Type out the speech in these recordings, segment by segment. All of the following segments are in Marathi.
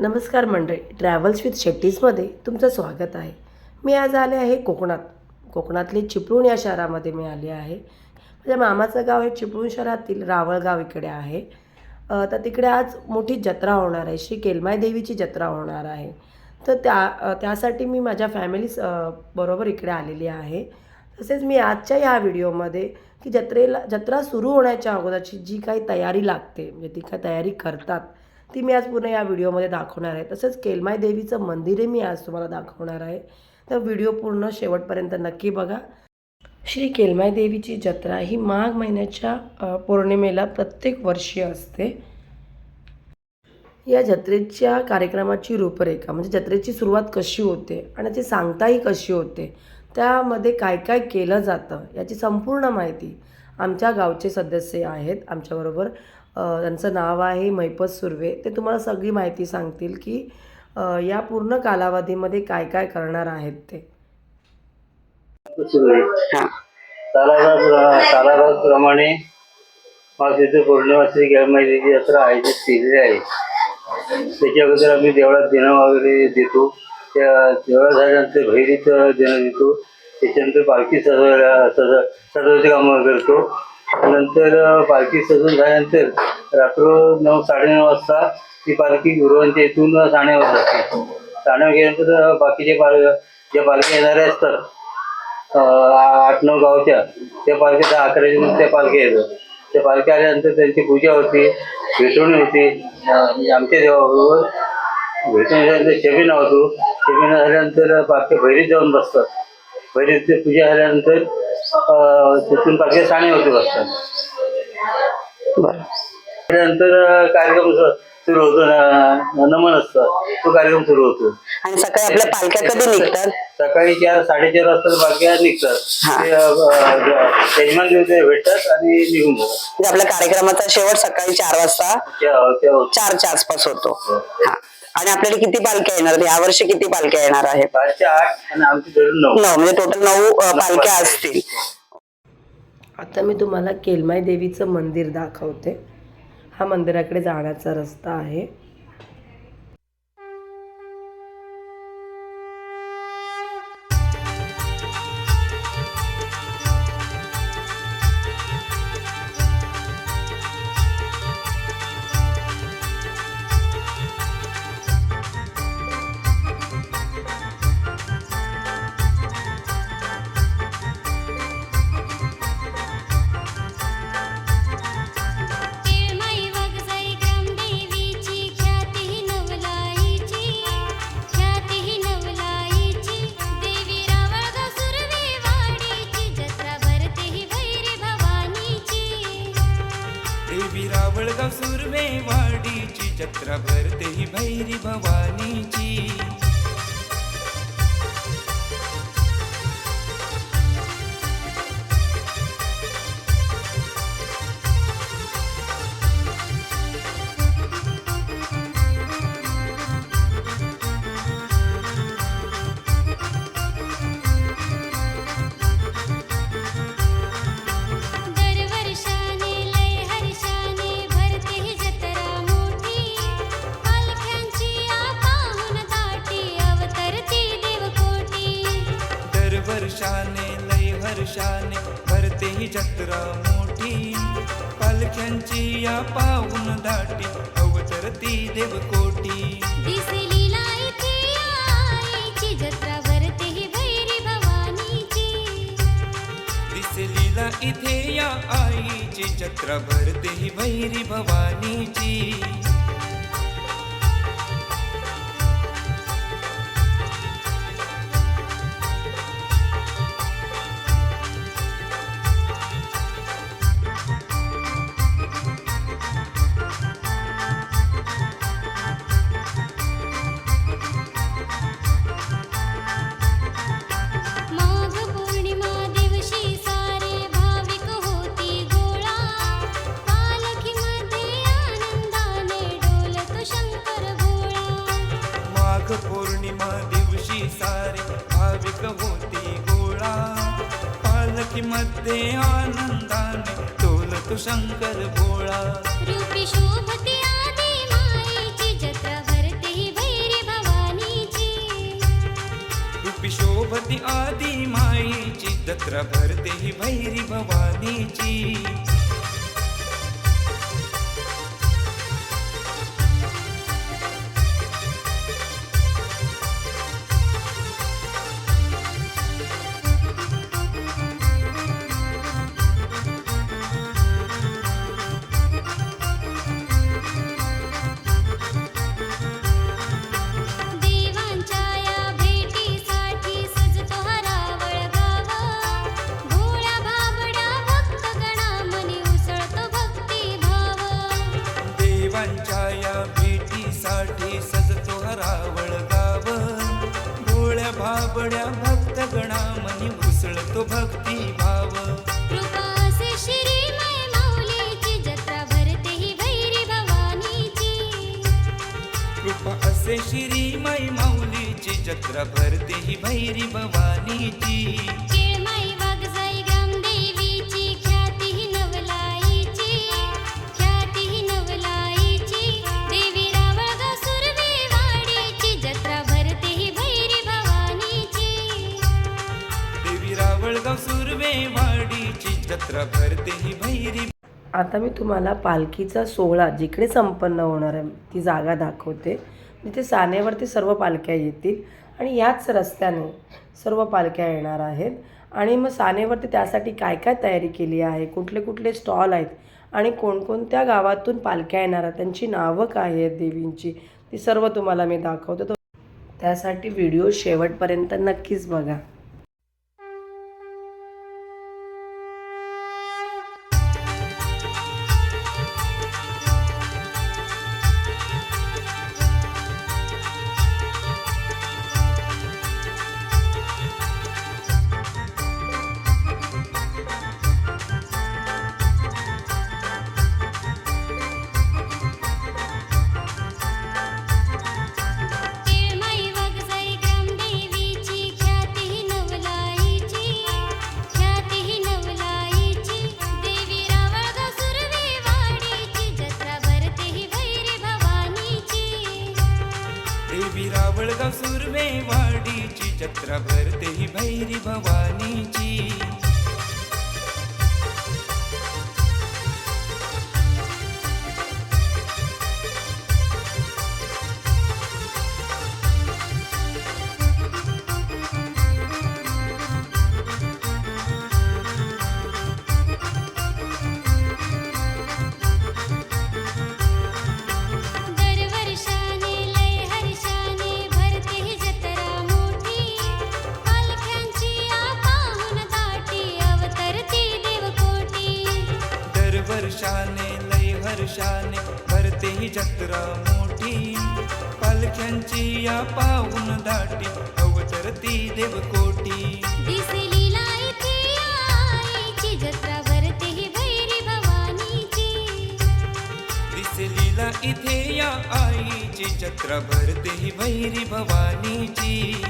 नमस्कार मंडळी ट्रॅव्हल्स विथ शेट्टीजमध्ये तुमचं स्वागत आहे. मी आज आले आहे कोकणात. कोकणातली चिपळूण या शहरामध्ये मी आले आहे. माझ्या मामाचं गाव हे चिपळूण शहरातील रावळगाव इकडे आहे. तर तिकडे आज मोठी जत्रा होणार आहे. श्री केलमाय देवीची जत्रा होणार आहे. तर त्या त्यासाठी मी माझ्या फॅमिली बरोबर इकडे आलेली आहे. तसेच मी आजच्या या व्हिडिओमध्ये की जत्रेला जत्रा सुरू होण्याच्या अगोदरची जी काही तयारी लागते म्हणजे ती काय तयारी करतात ती मी आज पूर्ण या व्हिडिओमध्ये दाखवणार आहे. तसंच केलमाय देवीचं मंदिरही मी आज तुम्हाला दाखवणार आहे. तर व्हिडिओ पूर्ण शेवटपर्यंत नक्की बघा. श्री केलमाय देवीची जत्रा ही माघ महिन्याच्या पौर्णिमेला प्रत्येक वर्षी असते. या जत्रेच्या कार्यक्रमाची रूपरेखा म्हणजे जत्रेची सुरुवात कशी होते आणि ती सांगताही कशी होते त्यामध्ये काय काय केलं जातं याची संपूर्ण माहिती आमच्या गावचे सदस्य आहेत आमच्याबरोबर. त्यांचं नाव आहे मैपत सुर्वे. ते तुम्हाला सगळी माहिती सांगतील की या पूर्ण कालावधीमध्ये काय काय करणार आहेत ते. प्रमाणे आहे मासिक श्री यात्रा आयोजित केलेली आहे. त्याच्या अगोदर आम्ही देवळात देणं वगैरे देतो. त्या देवळात झाल्यानंतर भैरीत देणं देतो. त्याच्यानंतर पालखी सजवायला सज सजवायची कामं करतो. नंतर पालखी सजून झाल्यानंतर रात्र नऊ साडेनऊ वाजता ती पालखी गुरुवांच्या इथून ठाण्यावर जाते. ठाण्यावर गेल्यानंतर बाकीचे पाल ज्या पालखी येणाऱ्या असतात आठ नऊ गावच्या त्या पालख्या दहा अकराच्या नंतर त्या पालख्या येतात. त्या पालख्या आल्यानंतर त्यांची पूजा होती भेटवणी होती. म्हणजे आमच्या देवाबरोबर भेटून झाल्यानंतर शेबिना होतो शेबिना झाल्यानंतर पालख्या भैरीत जाऊन बसतात. भैरीत पूजा झाल्यानंतर तिथून पालख्या साणेवरती बसतात. त्यानंतर कार्यक्रम सुरू होतो न- नमन असतं. तो कार्यक्रम सुरू होतो. आणि सकाळी आपल्या पालख्या कधी निघतात? सकाळी चार साडेचार वाजता पालख्या निघतात. हा. ते, अ, यजमान देवते भेटतात आणि निघून जातात. म्हणजे आपल्या कार्यक्रमाचा शेवट सकाळी चार वाजता त्या- त्या- चारच्या आसपास होतो. हा. आणि आपल्याला किती पालख्या येणार? आहेत? यावर्षी किती पालख्या येणार धरून नऊ. म्हणजे टोटल नऊ पालख्या. असतील. आता मी तुम्हाला केलमाई देवीचं मंदिर दाखवते. हा मंदिराकडे जाण्याचा रस्ता आहे. देवकोटी. दिसलीला इथे आईची जत्रा भरते ही भैरी भवानीची. दिसलीला इथे या आईची जत्रा भरते ही भैरी भवानीची. शोभतीमध्ये आनंदाने डोलतो शंकर भोळा. रूपी शोभते आदि मायेची जत्रा भरते ही भवानीची. रूपी शोभती आदि मायेची जत्रा भरते ही भैरी भवानीची. वाडीची जत्रा भरते ही भैरी आता मी तुम्हाला पालखीचा सोहळा जिकडे संपन्न होणार आहे ती जागा दाखवते. तिथे सानेवरती सर्व पालख्या येतील. आणि याच रस्त्याने सर्व पालख्या येणार आहेत. आणि मग सानेवरती त्यासाठी काय काय तयारी केली आहे? कुठले कुठले स्टॉल आहेत? आणि कोणकोणत्या गावातून पालख्या येणार आहेत? त्यांची नावं काय आहेत देवींची? ती सर्व तुम्हाला मी दाखवते. त्यासाठी व्हिडिओ शेवटपर्यंत नक्कीच बघा. इथे या आईची जत्रा भरते ही भैरी भवानीची.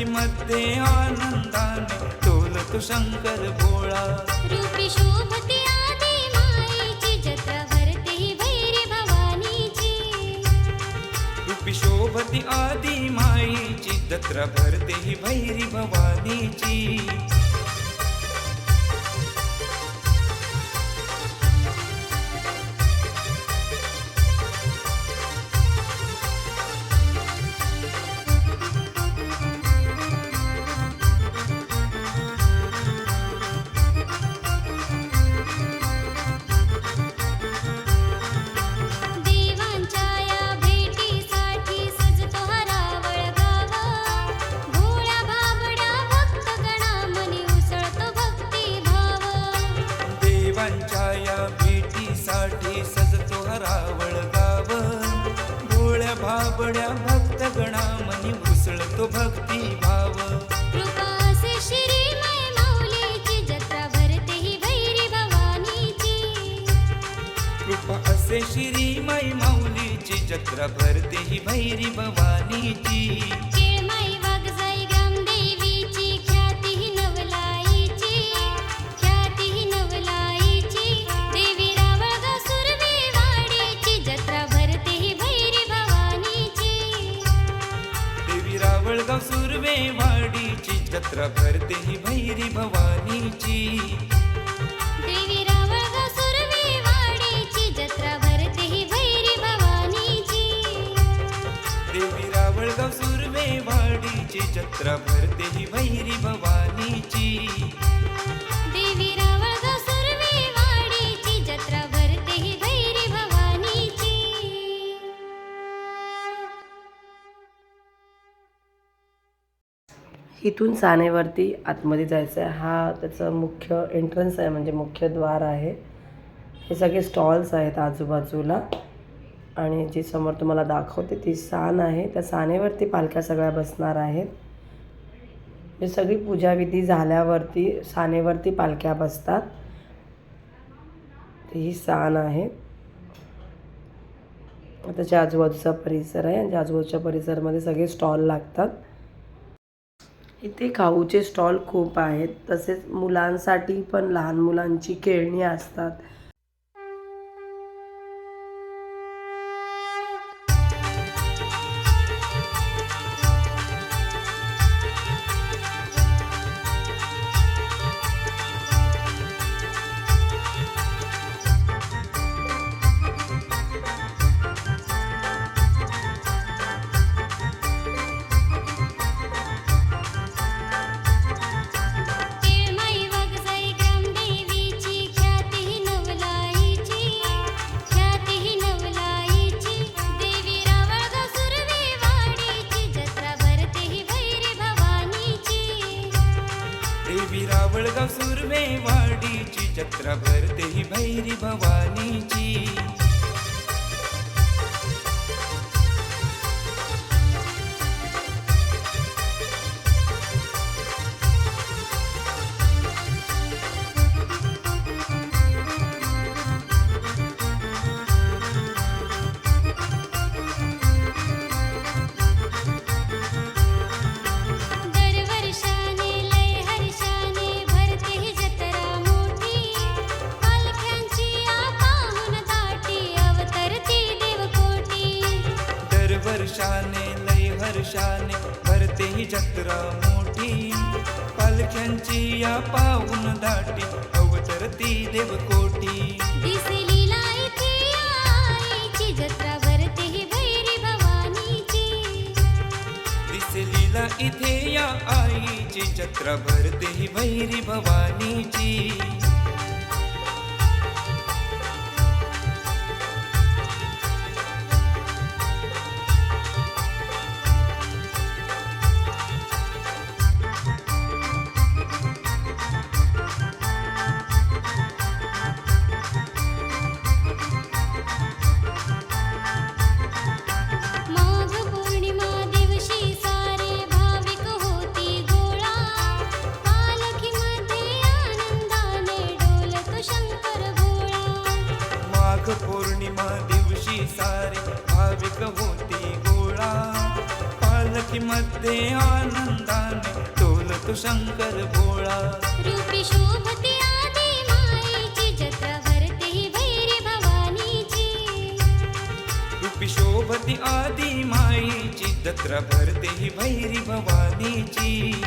पालखीमध्ये आनंदाने डोलतो शंकर भोळा. रूपी शोभती आदी माईची जत्रा भरते ही भैरी भवानीची. रूपी शोभती आदी माईची जत्रा भरते ही भैरी भवानीची. इथून सानेवरती आतमध्ये जायचं आहे हा त्याचं मुख्य एंट्रन्स आहे म्हणजे मुख्य द्वार आहे. हे सगळे स्टॉल्स आहेत आजूबाजूला. आणि जी समोर तुम्हाला दाखवते ती सान आहे. त्या सानेवरती पालख्या सगळ्या बसणार आहेत. हे सगळी पूजाविधी झाल्यावरती सानेवरती पालख्या बसतात. ही सान आहे. त्याच्या आजूबाजूचा परिसर आहे. आणि आजूबाजूच्या परिसरामध्ये सगळे स्टॉल लागतात. इथे खाऊचे स्टॉल खूप आहेत. तसेच मुलांसाठी पण लहान मुलांची खेळणी असतात. जत्रा भरते ही भैरी भवानीची. पालख्यांची या पाहून दाटी अवतरती देवकोटी. दिसलीला इथे आईची जत्रा भरते ही भैरी भवानीची दिसलीला इथे या आईची जत्रा भरते ही भैरी भवानीची. शंकर भोळा. रूपी शोभती आदी माईची जत्रा भरते ही भैरी भवानीची. रूपी शोभती आदी माईची जत्रा भरते ही भैरी भवानीची.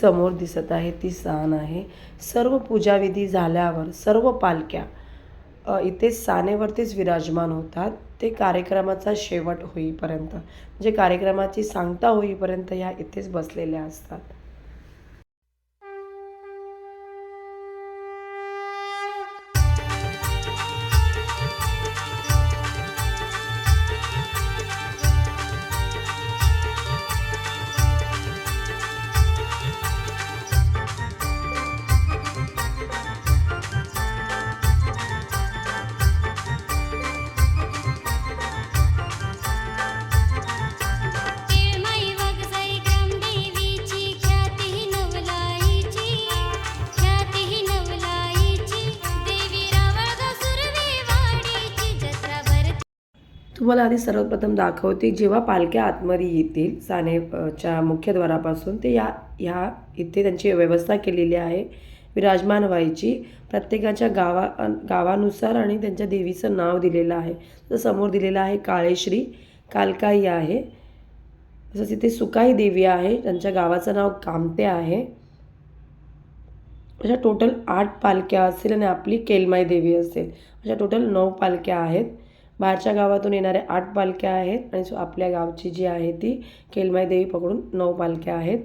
समोर दिसत आहे ती सान आहे. सर्व पूजाविधी झाल्यावर सर्व पालख्या इथे सानेवरतीच विराजमान होतात. ते कार्यक्रमाचा शेवट होईपर्यंत म्हणजे कार्यक्रमाची सांगता होईपर्यंत ह्या इथेच बसलेल्या असतात. तुम्हाला आधी सर्वप्रथम दाखवते जेव्हा पालख्या आतमध्ये येतील सानेच्या मुख्यद्वारापासून ते या ह्या इथे त्यांची व्यवस्था केलेली आहे. विराजमान व्हायची. प्रत्येकाच्या गावा गावानुसार आणि त्यांच्या देवीचं नाव दिलेलं आहे. तर समोर दिलेलं आहे काळेश्री कालकाई आहे. तसंच इथे सुकाई देवी आहे. त्यांच्या गावाचं नाव कामते आहे. अशा टोटल आठ पालख्या असतील आणि आपली केलमाई देवी असेल. अशा टोटल नऊ पालख्या आहेत. बाहेरच्या गावातून येणाऱ्या आठ पालख्या आहेत आणि आपल्या गावची जी आहे ती केलमाई देवी पकडून नऊ पालख्या आहेत.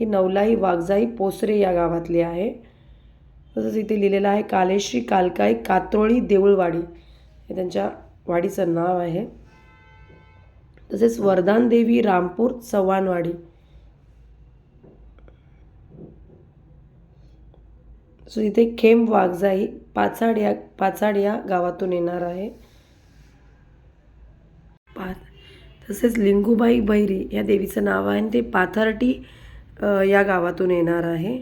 ही नवलाई वाघजाई पोसरे या गावातली आहे. तसंच इथे लिहिलेलं आहे कालेश्री कालकाई कात्रोळी देऊळवाडी. हे त्यांच्या वाडीचं नाव आहे. तसेच वरदान देवी रामपूर चव्हाणवाडी. सो इथे खेम वाघजाई पाचाड या पाचाड या गावातून येणार आहे. तसेच लिंगूबाई बैरी या देवीचं नाव आहे आणि ते पाथर्टी या गावातून येणार आहे.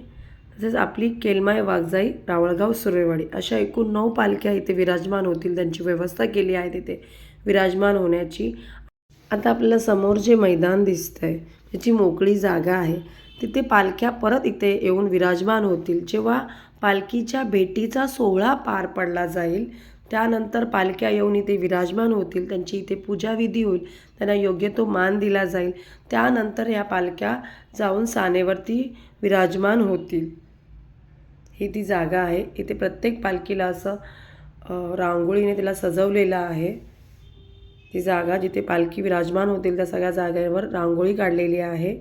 तसेच आपली केलमाय वाघजाई रावळगाव सुरेवाडी अशा एकूण नऊ पालख्या इथे विराजमान होतील. त्यांची व्यवस्था केली आहे तिथे विराजमान होण्याची. आता आपल्याला समोर जे मैदान दिसतं आहे त्याची मोकळी जागा आहे तिथे पालख्या परत इथे येऊन विराजमान होतील. जेव्हा पालखीच्या भेटीचा सोहळा पार पडला जाईल त्यानंतर पालख्या येऊन इथे विराजमान होतील त्यांची इथे पूजाविधी होईल त्यांना योग्य तो मान दिला जाईल. त्यानंतर या पालख्या जाऊन सानेवरती विराजमान होतील. ही ती जागा आहे. इथे प्रत्येक पालखीला असं रांगोळीने तिला सजवलेलं आहे. ती जागा जिथे पालखी विराजमान होतील त्या सगळ्या जागेवर रांगोळी काढलेली आहे.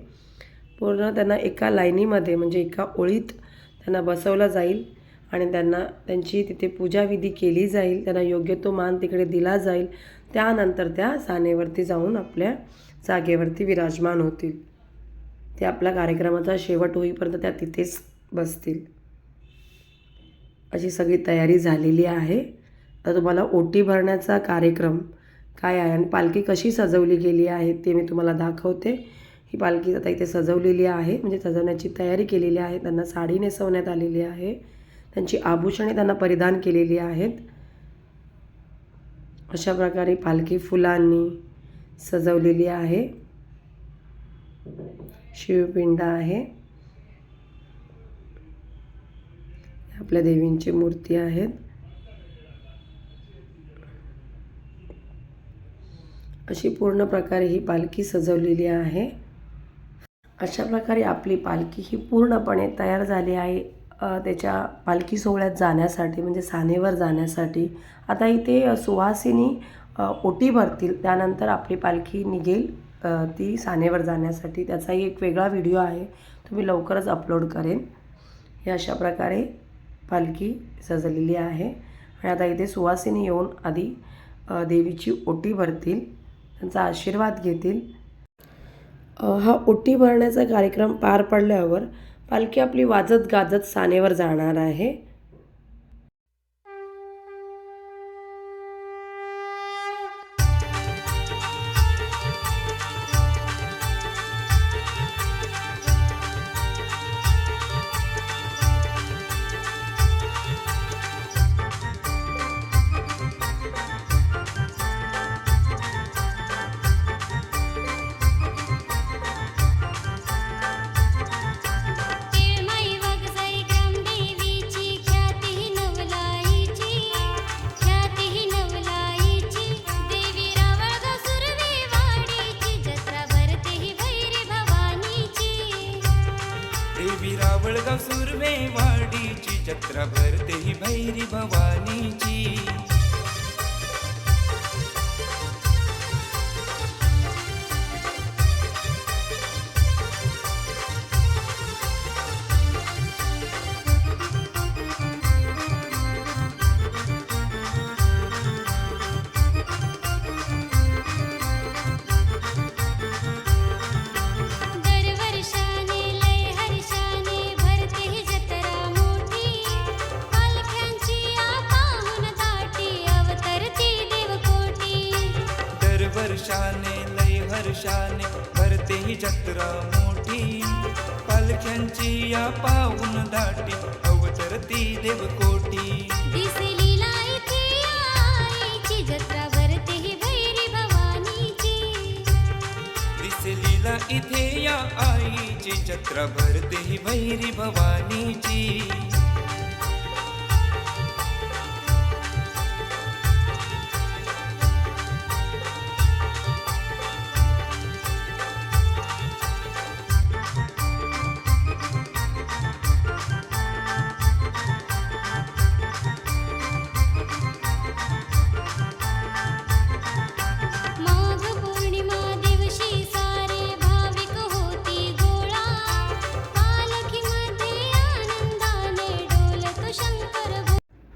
पूर्ण त्यांना एका लाईनीमध्ये म्हणजे एका ओळीत त्यांना बसवलं जाईल. आणि त्यांना त्यांची तिथे पूजाविधी केली जाईल त्यांना योग्य तो मान तिकडे दिला जाईल त्यानंतर त्या सानेवरती जाऊन आपल्या जागेवरती विराजमान होतील. ते आपल्या कार्यक्रमाचा शेवट होईपर्यंत त्या तिथेच बसतील. अशी सगळी तयारी झालेली आहे. आता तुम्हाला ओटी भरण्याचा कार्यक्रम काय आहे आणि पालखी कशी सजवली गेली आहे ते मी तुम्हाला दाखवते. ही पालखी आता इथे सजवलेली आहे. म्हणजे सजवण्याची तयारी केलेली आहे. त्यांना साडी नेसवण्यात आलेली आहे. त्यांची आभूषणे त्यांना परिधान केलेली आहेत. अशा प्रकारे पालखी फुलांनी सजवलेली आहे. शिवपिंड आहे. आपल्या देवींची मूर्ती आहेत. अशी पूर्ण प्रकारे ही पालखी सजवलेली आहे. अशा प्रकारे आपली पालखी ही पूर्णपणे तयार झाली आहे. त्याच्या पालखी सोहळ्यात जाण्यासाठी म्हणजे सानेवर जाण्यासाठी. आता इथे सुहासिनी ओटी भरतील. त्यानंतर आपली पालखी निघेल ती सानेवर जाण्यासाठी. त्याचाही एक वेगळा व्हिडिओ आहे. तो मी लवकरच अपलोड करेन. हे अशा प्रकारे पालखी सजलेली आहे. आणि आता इथे सुवासिनी येऊन आधी देवीची ओटी भरतील. त्यांचा आशीर्वाद घेतील. हा ओटी भरण्याचा कार्यक्रम पार पडल्यावर पालखी आपली वाजत गाजत सानेवर जाणार आहे. देवी रावळगाव सुरवे वाडीची जत्रा भरते ही भैरी भवानीची. हर्षाने भरते ही जत्रा मोठी. पालख्यांची या पाऊन दाटी अवतरती देवकोटी. जत्रा भरते ही भैरी भवानीची. दिसलीला इथे या आईची जत्रा भरते ही भैरी भवानीची.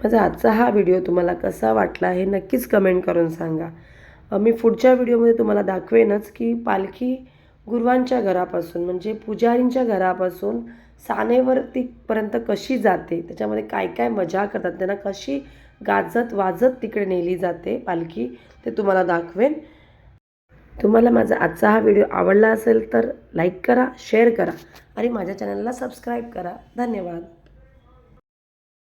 माझा आजचा हा व्हिडिओ तुम्हाला कसा वाटला हे नक्कीच कमेंट करून सांगा. मी पुढच्या व्हिडिओमध्ये तुम्हाला दाखवेनच की पालखी गुरुवांच्या घरापासून म्हणजे पुजारींच्या घरापासून सानेवरतीपर्यंत कशी जाते त्याच्यामध्ये काय काय मजा करतात त्यांना कशी गाजत वाजत तिकडे नेली जाते पालखी ते तुम्हाला दाखवेन. तुम्हाला माझा आजचा हा व्हिडिओ आवडला असेल तर लाईक करा शेअर करा आणि माझ्या चॅनलला सबस्क्राईब करा. धन्यवाद.